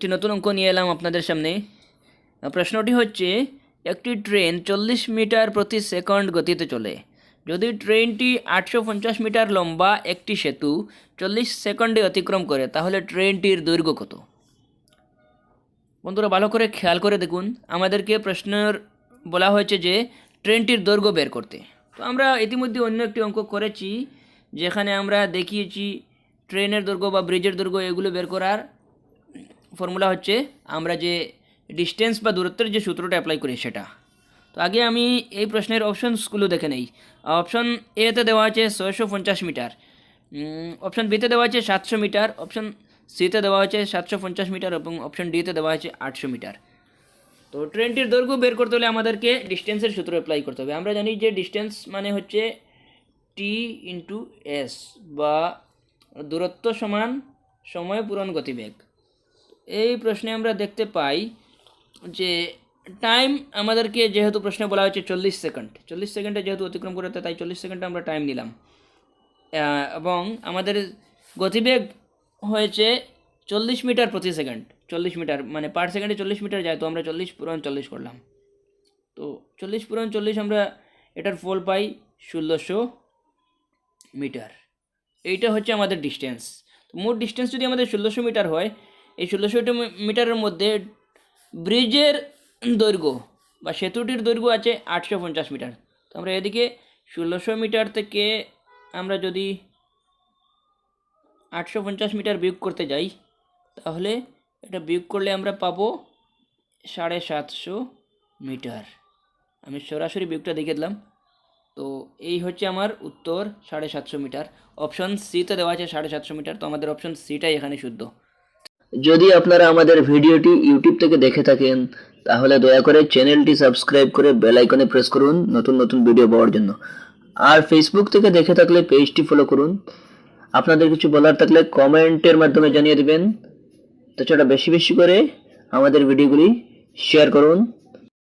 একটি নতুন অঙ্ক নিয়ে এলাম আপনাদের সামনে। প্রশ্নটি হচ্ছে, একটি ট্রেন চল্লিশ মিটার প্রতি সেকেন্ড গতিতে চলে। যদি ট্রেনটি আটশো পঞ্চাশ মিটার লম্বা একটি সেতু চল্লিশ সেকেন্ডে অতিক্রম করে, তাহলে ট্রেনটির দৈর্ঘ্য কত? বন্ধুরা, ভালো করে খেয়াল করে দেখুন। আমাদেরকে প্রশ্নের বলা হয়েছে যে, ট্রেনটির দৈর্ঘ্য বের করতে। তো আমরা ইতিমধ্যে অন্য একটি অঙ্ক করেছি, যেখানে আমরা দেখিয়েছি ট্রেনের দৈর্ঘ্য বা ব্রিজের দৈর্ঘ্য এগুলো বের করার। ফর্মুলা হচ্ছে আমরা যে ডিস্টেন্স বা দূরত্বের যে সূত্রটা অ্যাপ্লাই করি সেটা। তো আগে আমি এই প্রশ্নের অপশনসগুলো দেখে নেই। অপশন এতে দেওয়া আছে ছয়শো পঞ্চাশ মিটার। অপশন বিতে দেওয়া আছে সাতশো মিটার। অপশন সিতে দেওয়া আছে সাতশো পঞ্চাশ মিটার এবং অপশন ডিতে দেওয়া আছে আটশো মিটার। তো ট্রেনটির দৈর্ঘ্য বের করতে হলে আমাদেরকে ডিস্টেন্সের সূত্র অ্যাপ্লাই করতে হবে। আমরা জানি যে ডিস্টেন্স মানে হচ্ছে টি ইন্টু এস বা দূরত্ব সমান সময় পূরণ গতিবেগ। এই প্রশ্নে আমরা দেখতে পাই যে টাইম আমাদেরকে যেহেতু প্রশ্নে বলা হয়েছে চল্লিশ সেকেন্ড চল্লিশ সেকেন্ডে যেহেতু অতিক্রম করতে তাই চল্লিশ সেকেন্ডে আমরা টাইম নিলাম। এবং আমাদের গতিবেগ হয়েছে চল্লিশ মিটার প্রতি সেকেন্ড চল্লিশ মিটার মানে পার সেকেন্ডে চল্লিশ মিটার যায়, তো আমরা চল্লিশ পূরণ চল্লিশ করলাম। তো চল্লিশ পূরণ চল্লিশ আমরা এটার ফল পাই ষোলোশো মিটার। এইটা হচ্ছে আমাদের ডিস্টেন্স মোট ডিস্টেন্স যদি আমাদের ষোলোশো মিটার হয় এই ষোলোশো মিটারের মধ্যে ব্রিজের দৈর্ঘ্য বা সেতুটির দৈর্ঘ্য আছে আটশো পঞ্চাশ মিটার। তো আমরা এদিকে ষোলোশো মিটার থেকে আমরা যদি আটশো পঞ্চাশ মিটার বিয়োগ করতে যাই, তাহলে এটা বিয়োগ করলে আমরা পাবো সাড়ে সাতশো মিটার। আমি সরাসরি বিয়োগটা দেখে দিলাম। তো এই হচ্ছে আমার উত্তর সাড়ে সাতশো মিটার। অপশন সিতে দেওয়া আছে সাড়ে সাতশো মিটার। তো আমাদের অপশন সিটাই এখানে শুদ্ধ। যদি আপনারা আমাদের ভিডিওটি ইউটিউব থেকে দেখে থাকেন, তাহলে দয়া করে চ্যানেলটি সাবস্ক্রাইব করে বেল আইকনে প্রেস করুন নতুন নতুন ভিডিও পাওয়ার জন্য। আর ফেসবুক থেকে দেখে থাকলে পেজটি ফলো করুন। আপনাদের কিছু বলার থাকলে কমেন্টের মাধ্যমে জানিয়ে দেবেন। তাছাড়া বেশি বেশি করে আমাদের ভিডিওগুলি শেয়ার করুন।